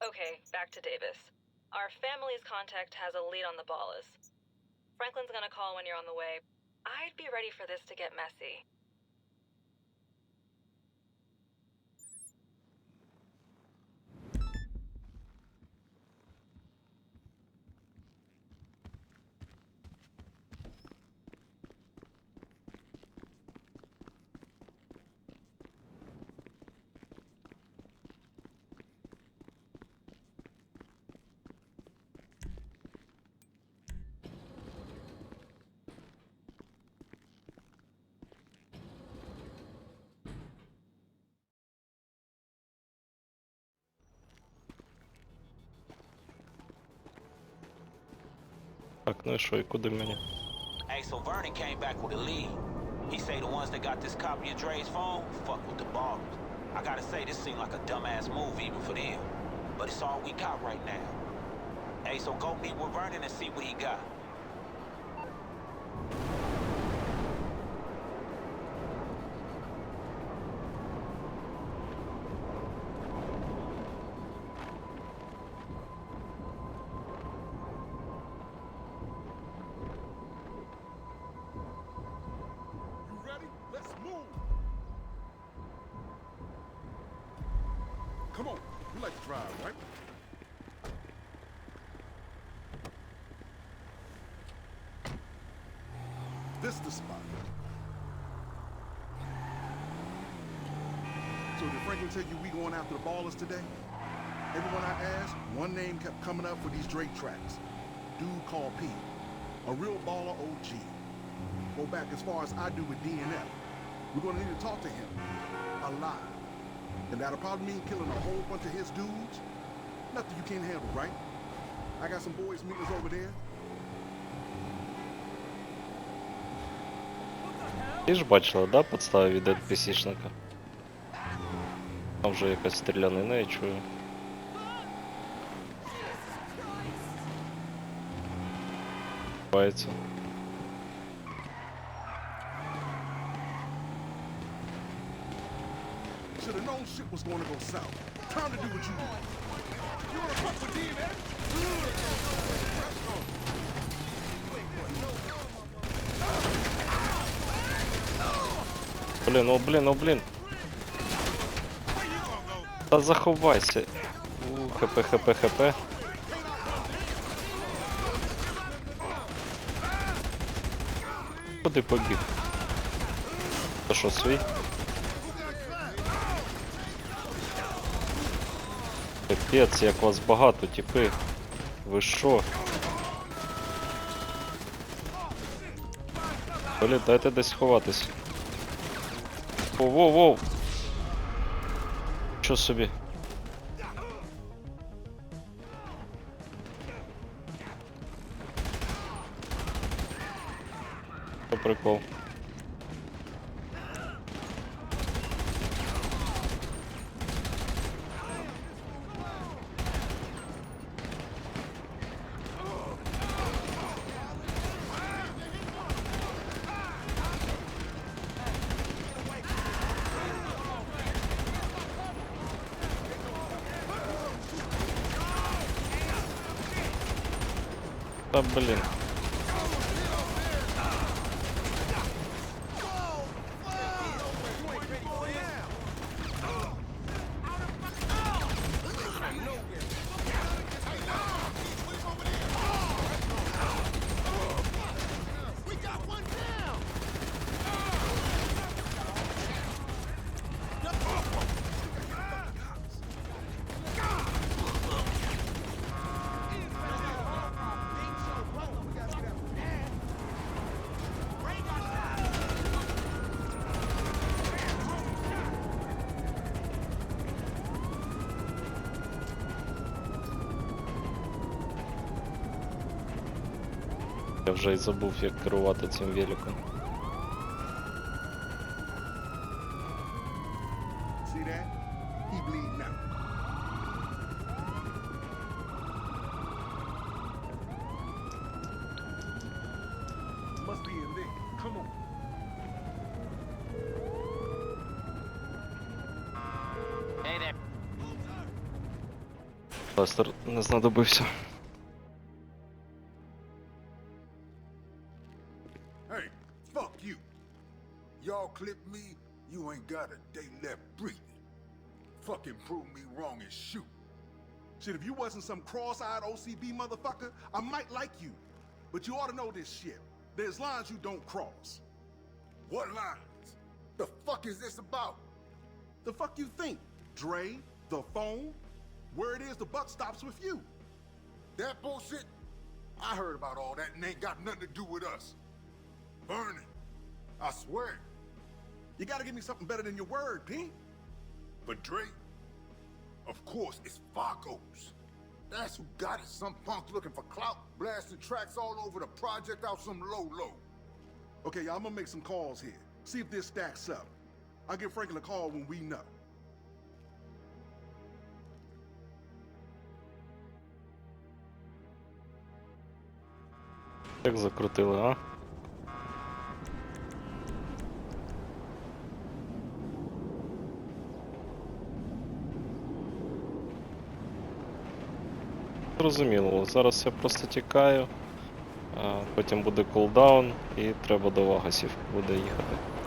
Okay, back to Davis. Our family's contact has a lead on the Ballas. Franklin's gonna call when you're on the way. I'd be ready for this to get messy. Так, ну і що, і куди мені? Hey, so Vernon came back with a lead. He say the ones that got this copy of Dre's phone fuck with the ballers. I gotta say, this seemed like a dumbass move even for them. But it's all we got right now. Hey, so go meet with Vernon and see what he got. Come on. You like to drive, right? This the spot. So did Franklin tell you we going after the ballers today? Everyone I asked, one name kept coming up for these Drake tracks. Dude called P. A real baller OG. Go back as far as I do with DNF. We're gonna need to talk to him. Alive. And that'll probably mean killing a whole bunch of his dudes. Nothing you can't handle, right? I got some boys meeting us over there. Ти ж бачила, да, подстави від NPC-шника? Там вже якась стрілянина, я чую. Бається. Known shit was gonna go south. Time to do what you do. You wanna fuck with DNF? Блін, о блін, о блін. Та заховайся. У, хп, хп, хп. Куди побіг? Та що, свій? Капець, як вас багато, тіпи. Ви що? Блін, дайте десь ховатись. Воу, воу, воу. Що собі? Що прикол? Да блин. Я вже й забув, як керувати цим великом. Лестер не знадобився. Hey, fuck you. Y'all clip me, you ain't got a day left breathing. Fucking prove me wrong and shoot. Shit, if you wasn't some cross-eyed OCB motherfucker, I might like you. But you ought to know this shit. There's lines you don't cross. What lines? The fuck is this about? The fuck you think? Dre, the phone? Where it is, the buck stops with you. That bullshit? I heard about all that and ain't got nothing to do with us Burning. I swear. You gotta give me something better than your word, P. But Dre, of course, it's Fargo's. That's who got it. Some punk looking for clout, blasting tracks all over the project out some low low. Okay, y'all, I'm gonna make some calls here. See if this stacks up. I'll give Franklin a call when we know. Як закрутили, а? Зрозуміло, зараз я просто тікаю, потім буде кулдаун і треба до Вагасів буде їхати.